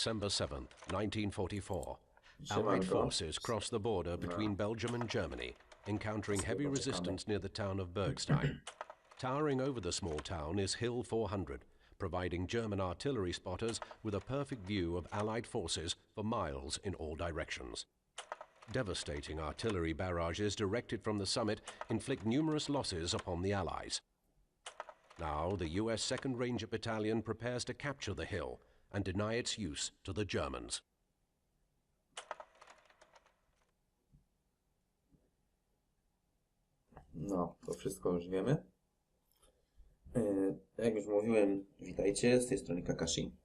December 7th, 1944. Allied forces crossed the border between Belgium and Germany, encountering heavy resistance near the town of Bergstein. Towering over the small town is Hill 400, providing German artillery spotters with a perfect view of Allied forces for miles in all directions. Devastating artillery barrages directed from the summit inflict numerous losses upon the Allies. Now, the US 2nd Ranger Battalion prepares to capture the hill and deny its use to the Germans. No, to wszystko już wiemy. E, Jak już mówiłem, witajcie, z tej strony Kakashi.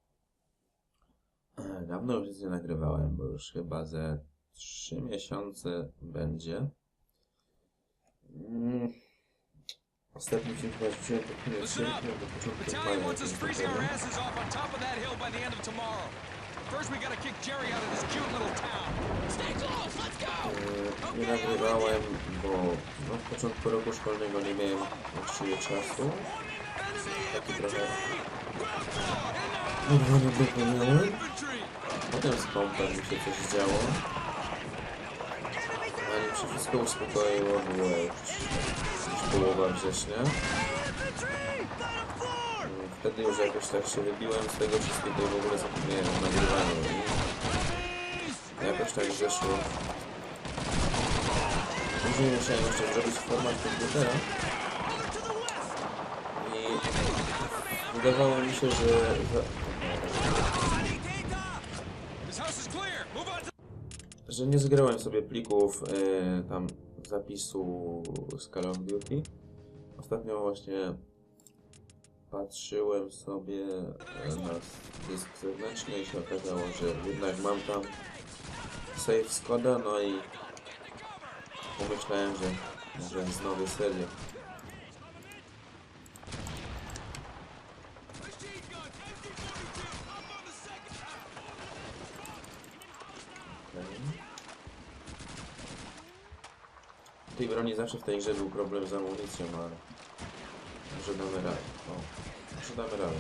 E, Dawno już nie nagrywałem, bo już chyba ze 3 miesiące będzie. Ostatni film chyba pod koniec sierpnia, do początku maja. First, we gotta kick Jerry out of this cute little town. Stay close, let's go! E, Nie nagrywałem, bo no, w początku roku szkolnego nie miałem właściwie czasu. Taki trochę miałem. Infantry! Potem z kompem mi się coś działo. Zanim się wszystko uspokoiło, było już połowa września. Wtedy już jakoś tak się wybiłem z tego wszystkiego w ogóle zapomniałem o nagrywaniu. I jakoś tak zeszło. Później musiałem jeszcze zrobić format komputera. I wydawało mi się, że... że nie zgrałem sobie plików e, tam zapisu z of. Ostatnio właśnie patrzyłem sobie e, na dysk zewnętrzny i się okazało, że jednak mam tam save z koda, no i pomyślałem, że może wznowię serię. Broni zawsze w tej grze był problem z amunicją, ale może damy radę. O, może damy radę.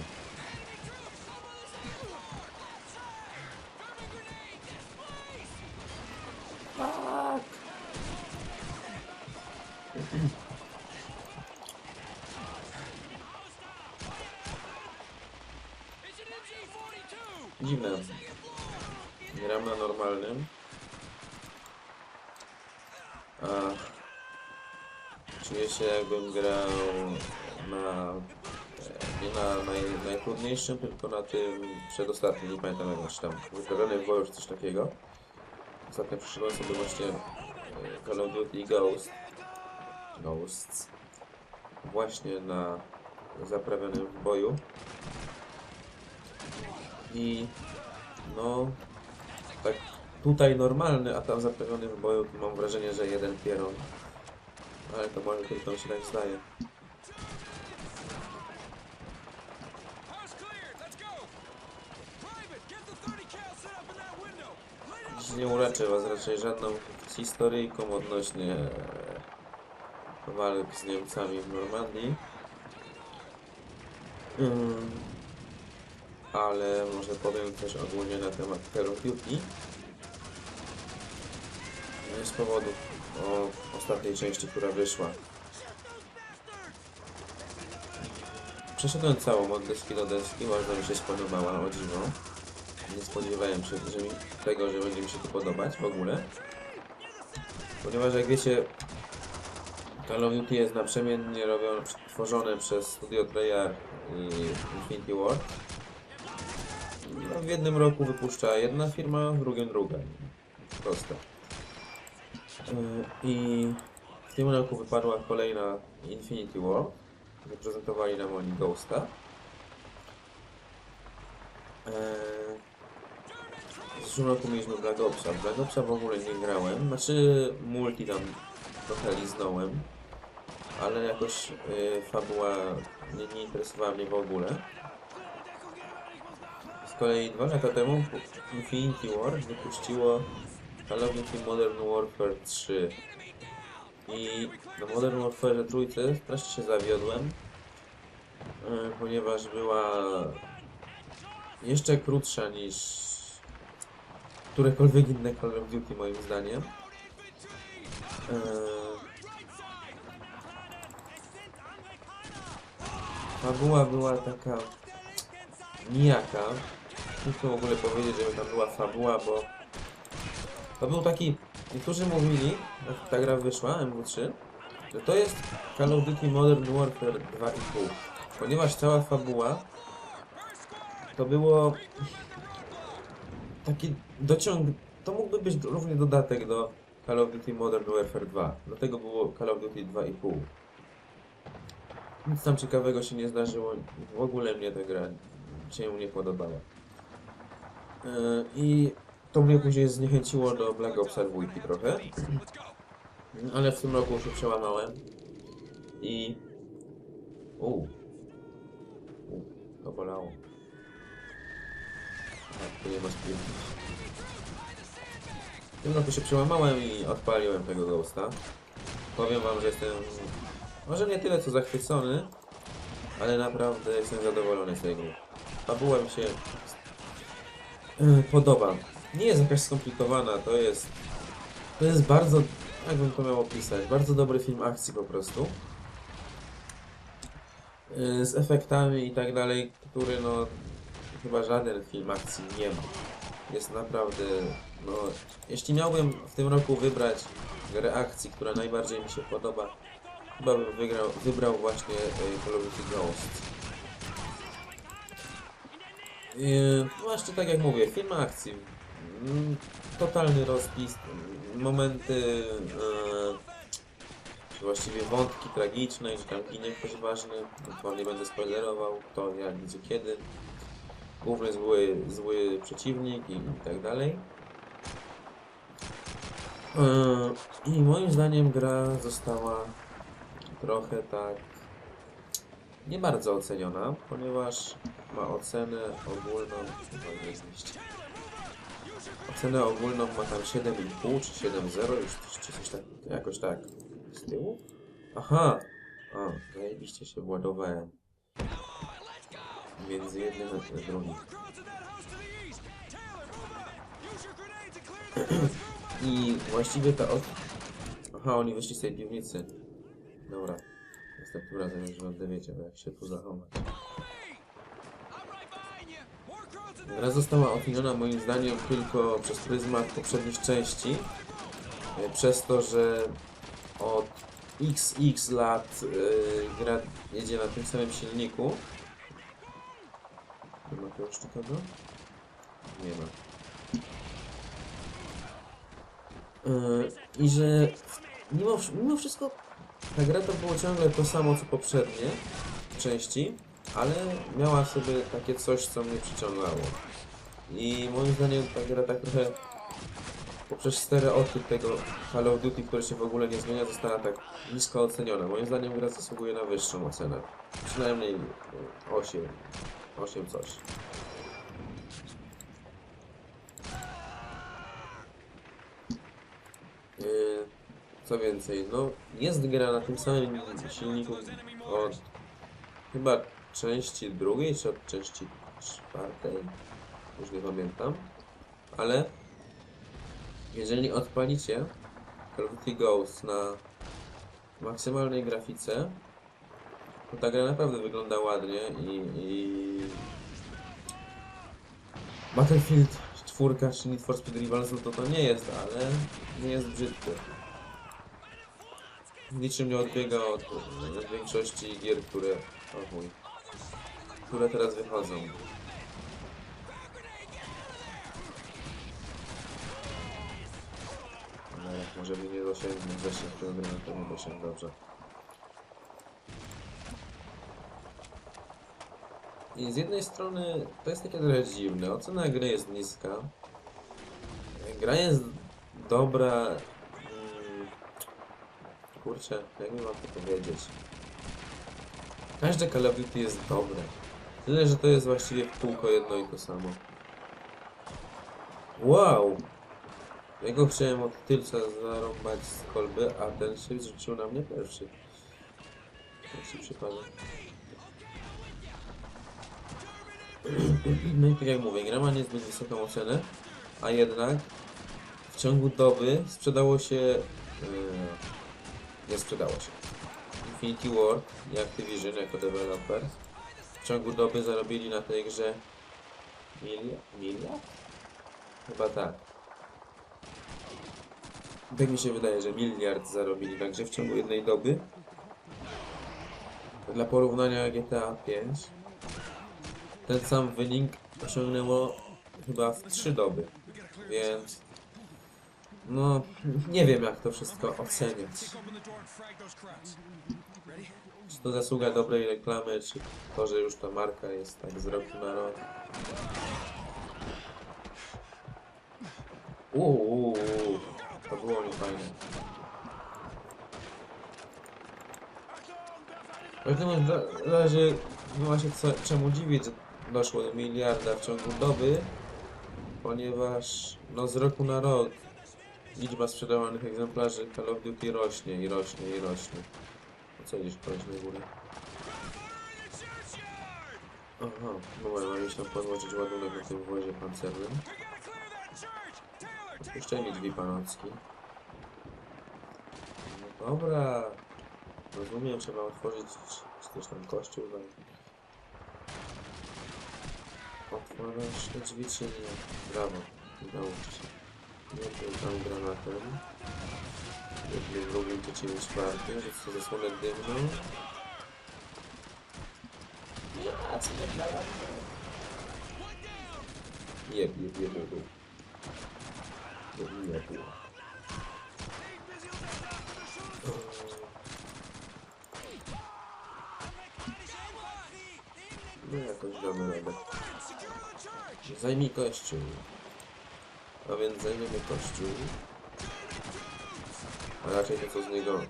Dziwne. Gram na normalnym. A czuję się jakbym grał na nie na naj, najtrudniejszym, tylko na tym przedostatnim, nie pamiętam jak się tam wyprawiony w boju czy coś takiego. Ostatnio przyszedłem sobie właśnie e, Call of Duty Ghost Ghosts właśnie na zaprawionym w boju i no tak tutaj normalny, a tam zaprawiony w boju mam wrażenie, że jeden pieron. Ale to może tylko mi się tak zdaje. House cleared. Let's go. Private, get the 30 cal set up in that window. Light it up. Dziś nie uleczę was raczej żadną historyjką odnośnie walk z Niemcami w Normandii. Mm, ale może powiem też ogólnie na temat Call Duty. Z powodu o ostatniej części, która wyszła. Przeszedłem całą od deski do deski, bardzo mi się spodobała, o dziwo. Nie spodziewałem się że mi, tego, że będzie mi się to podobać w ogóle. Ponieważ jak wiecie, Call of Duty jest naprzemiennie tworzone przez Studio Treyarch i Infinity Ward. No, w jednym roku wypuszcza jedna firma, w drugim druga. Proste. I w tym roku wypadła kolejna Infinity War. Zaprezentowali nam oni Ghosta. Eee, w zeszłym roku mieliśmy Black Opsa. Black Opsa w ogóle nie grałem. Znaczy multi tam trochę liznąłem. Ale jakoś yy, fabuła nie, nie interesowała mnie w ogóle. Z kolei dwa lata temu Infinity War wypuściło Duty Modern Warfare 3. I na Modern Warfare trójce strasznie się zawiodłem, e, ponieważ była jeszcze krótsza niż którekolwiek inne Call of Duty moim zdaniem. Fabuła była taka nijaka. Trudno w ogóle powiedzieć, żeby tam była fabuła, bo to był taki... Niektórzy mówili, jak ta gra wyszła, MW3, że to jest Call of Duty Modern Warfare 2,5. Ponieważ cała fabuła to było taki dociąg... To mógłby być równie dodatek do Call of Duty Modern Warfare 2. Dlatego było Call of Duty 2,5. Nic tam ciekawego się nie zdarzyło. W ogóle mnie ta gra się nie podobała. Yy, I to mnie później zniechęciło do Black Opsa 2 trochę. Ale w tym roku się przełamałem. I... Uuu. To bolało. Tak, tu nie ma spiętnić. W tym roku się przełamałem i odpaliłem tego Ghosta. Powiem wam, że jestem... Może nie tyle co zachwycony, ale naprawdę jestem zadowolony z tej gry. Fabuła mi się yy, podoba. Nie jest jakaś skomplikowana, to jest... To jest bardzo... Jak bym to miał opisać? Bardzo dobry film akcji po prostu. Yy, z efektami i tak dalej, który no... Chyba żaden film akcji nie ma. Jest naprawdę... No... Jeśli miałbym w tym roku wybrać grę akcji, która najbardziej mi się podoba, chyba bym wygrał, wybrał właśnie yy, Call of Duty Ghost. Yy, właśnie tak jak mówię, film akcji. Mm, totalny rozpis, momenty e, właściwie wątki tragiczne, że tam ginie ktoś ważny, to nie będę spoilerował, kto, jak, gdzie, kiedy. Główny zły, zły przeciwnik i, i tak dalej. E, I moim zdaniem gra została trochę tak nie bardzo oceniona, ponieważ ma ocenę ogólną chyba Cenę ogólną ma tam 7,5 czy 7,0 już czy coś tak, jakoś tak z tyłu. Aha! O, zajebiście się władowałem. Między jednym a drugim. I właściwie ta od... Aha, oni wyszli z tej piwnicy. Dobra. Następnym razem już wam dowiecie, jak się tu zachować. Gra została oceniona moim zdaniem tylko przez pryzmat poprzednich części. E, Przez to, że od XX lat yy, gra jedzie na tym samym silniku. Nie ma już nikogo? Nie ma. Yy, I że mimo, mimo wszystko ta gra to było ciągle to samo co poprzednie części, ale miała sobie takie coś, co mnie przyciągało. I moim zdaniem ta gra tak trochę poprzez stereotyp tego Call of Duty, który się w ogóle nie zmienia, została tak nisko oceniona. Moim zdaniem gra zasługuje na wyższą ocenę. Przynajmniej e, 8. 8 coś. Yy, co więcej, no jest gra na tym samym silniku od chyba części drugiej, czy od części czwartej, już nie pamiętam, ale jeżeli odpalicie Call of Duty Ghost na maksymalnej grafice, to ta gra naprawdę wygląda ładnie i, i... Battlefield 4 czy Need for Speed Rivals no to to nie jest, ale nie jest brzydkie. Niczym nie odbiega od e, większości gier, które... O mój. Które teraz wychodzą. No, jak może by nie zasięg tego gry, no to nie dosięg dobrze. I z jednej strony to jest takie trochę dziwne. Ocena gry jest niska. Gra jest dobra. mm, Kurczę, jak mi mam to powiedzieć? Każde Call of Duty jest dobre. Tyle, że to jest właściwie w kółko jedno i to samo. Wow! Ja go chciałem od tylca zarąbać z kolby, a ten się zrzucił na mnie pierwszy. Tak się przypadek. No i tak jak mówię, gra ma niezbyt wysoką ocenę, a jednak w ciągu doby sprzedało się... Yy, nie sprzedało się. Infinity Ward i Activision jako deweloper w ciągu doby zarobili na tej grze miliard? Miliard? Chyba tak. Tak mi się wydaje, że miliard zarobili na grze w ciągu jednej doby. Dla porównania GTA 5 ten sam wynik osiągnęło chyba w 3 doby. Więc no nie wiem jak to wszystko oceniać. Czy to zasługa dobrej reklamy, czy to, że już ta marka jest tak z roku na rok. Uuu, to było niefajne. W każdym ra- razie nie ma się co, czemu dziwić, że doszło do miliarda w ciągu doby, ponieważ no z roku na rok liczba sprzedawanych egzemplarzy Call of Duty rośnie i rośnie i rośnie. Co gdzieś koleś na górę? Aha, dobra, mam iść tam podłożyć ładunek na tym wozie pancernym. Mi drzwi panocki. No dobra. Rozumiem, trzeba otworzyć też tam kościół. Tak. Otworzysz te drzwi czy nie? Brawo, udało się. Jednym tam granatem. Jednym, drugim, trzecim, czwartym. Sobie zasłonę dymną. Ja, co nie Jeb, jeb, jeb, jeb. Jeb, jeb, jeb. No jakoś damy radę. Zajmij kościół. A więc zajmiemy kościół. A raczej to co z niego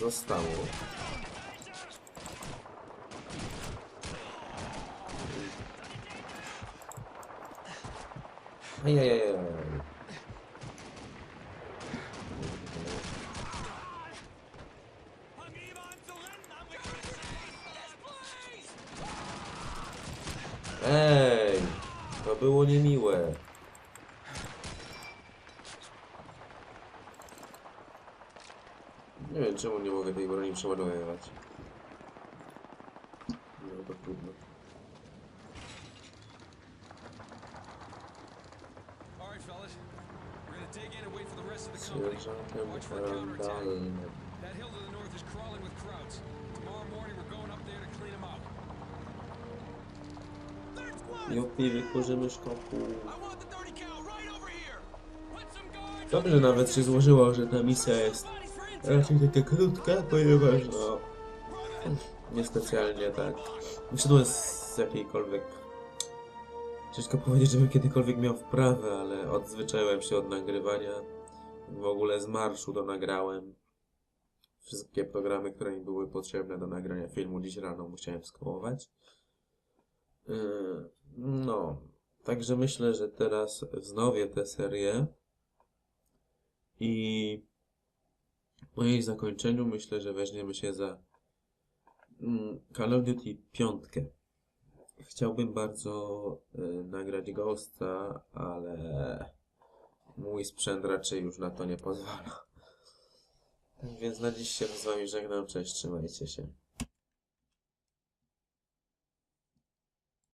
zostało. Ajajajaj. Ej, to było niemiłe. Nie wiem czemu nie mogę tej broni przeładowywać. No to trudno. All right, fellas. We're gonna dig in and wait for the rest of the company. Sierżantem. Randallem. That hill to the north is crawling with crowds. Tomorrow morning we're going up there to clean them out. Jupi, wykurzymy szkopu. I want the 30 cal right over here. Put some guards Dobrze nawet się złożyło, że ta misja jest. Raczej taka krótka, ponieważ no... Niespecjalnie tak. Wyszedłem z jakiejkolwiek... Ciężko powiedzieć, żebym kiedykolwiek miał wprawę, ale odzwyczaiłem się od nagrywania. W ogóle z marszu to nagrałem. Wszystkie programy, które mi były potrzebne do nagrania filmu dziś rano musiałem skołować. Yy, No, także myślę, że teraz wznowię tę serię i po jej zakończeniu myślę, że weźmiemy się za mm, Call of Duty 5. Chciałbym bardzo y, nagrać Ghosta, ale mój sprzęt raczej już na to nie pozwala. Tak więc na dziś się z wami żegnam, cześć, trzymajcie się.